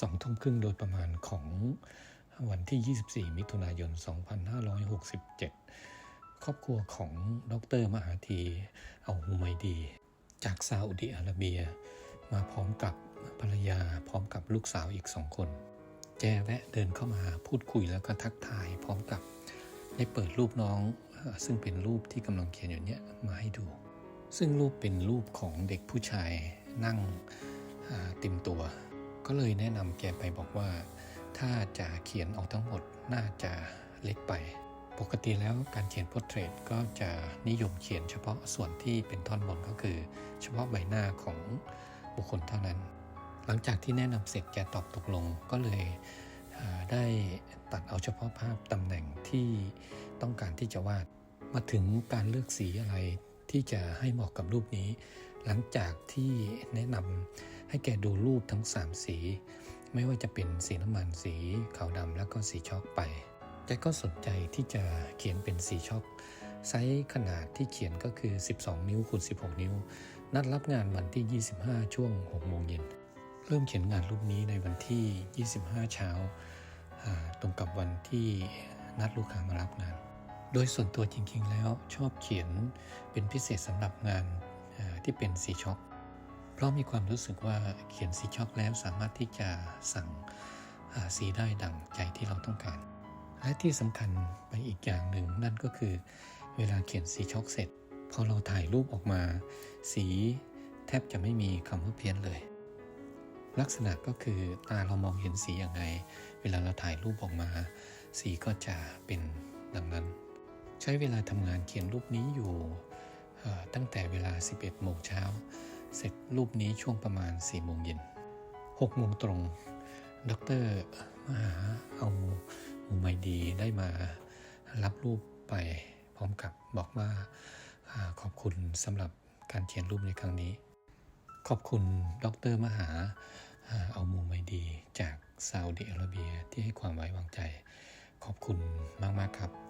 สองทุ่มครึ่งโดยประมาณของวันที่ 24 มิถุนายน 2567 ครอบครัวของดรมหาธีเอาฮูไมดี จากซาอุดิอาระเบีย มาพร้อมกับภรรยาพร้อมกับลูกสาวอีกสองคน แจแวะเดินเข้ามาพูดคุยแล้วก็ทักทายพร้อมกับได้เปิดรูปน้อง ซึ่งเป็นรูปที่กำลังเขียนอยู่เนี้ยมาให้ดู ซึ่งรูปเป็นรูปของเด็กผู้ชายนั่งอ่าเต็มตัว ก็เลยแนะนำแกไปบอกว่า ถ้าจะเขียนออกทั้งหมดน่าจะเล็กไป ปกติแล้วการเขียนโพร์เทรตก็จะนิยมเขียนเฉพาะส่วนที่เป็นท่อนบนก็คือ เฉพาะใบหน้าของบุคคลเท่านั้น หลังจากที่แนะนำเสร็จแกตอบตกลงก็เลยได้ตัดเอาเฉพาะภาพตำแหน่งที่ต้องการที่จะวาด มาถึงการเลือกสีอะไรที่จะให้เหมาะกับรูปนี้ หลังจากที่แนะนำ ให้แกดูรูปทั้ง 3 สี ไม่ว่าจะเป็นสีน้ำมันสีขาวดำแล้วก็สีช็อกไป แกก็สนใจที่จะเขียนเป็นสีช็อกไซส์ขนาดที่เขียนก็คือ 12 นิ้วคูณ16 นิ้ว นัดรับงานวันที่ 25 ช่วง6โมงเย็น เริ่มเขียนงานรูปนี้ในวันที่ 25 เช้าอ่าตรงกับวันที่นัดลูกค้ามารับงาน โดยส่วนตัวจริงๆแล้วชอบเขียนเป็นพิเศษสำหรับงานที่เป็นสีช็อก เพราะมีความรู้สึกว่าเขียนสีช็อกแล้วสามารถที่จะสั่งสีได้ดังใจที่เราต้องการ และที่สำคัญไปอีกอย่างหนึ่งนั่นก็คือ เวลาเขียนสีช็อกเสร็จ พอเราถ่ายรูปออกมา สีแทบจะไม่มีคำว่าเพี้ยนเลย ลักษณะก็คือตาเรามองเห็นสีอย่างไงเวลาเราถ่ายรูปออกมา สีก็จะเป็นดังนั้น ใช้เวลาทำงานเขียนรูปนี้อยู่ตั้งแต่เวลา 11โมงเช้า เสร็จรูปนี้ช่วงประมาณ4โมงเย็น6โมงตรงดรมหาเอามูไมดีได้มารับรูปไปพร้อมกับบอกว่าขอบคุณสำหรับการเขียนรูปในครั้งนี้ ขอบคุณดรมหาอ่าเอามูไมดีจากซาอุดิอาระเบียที่ให้ความไว้วางใจ ขอบคุณมาก ๆ ครับ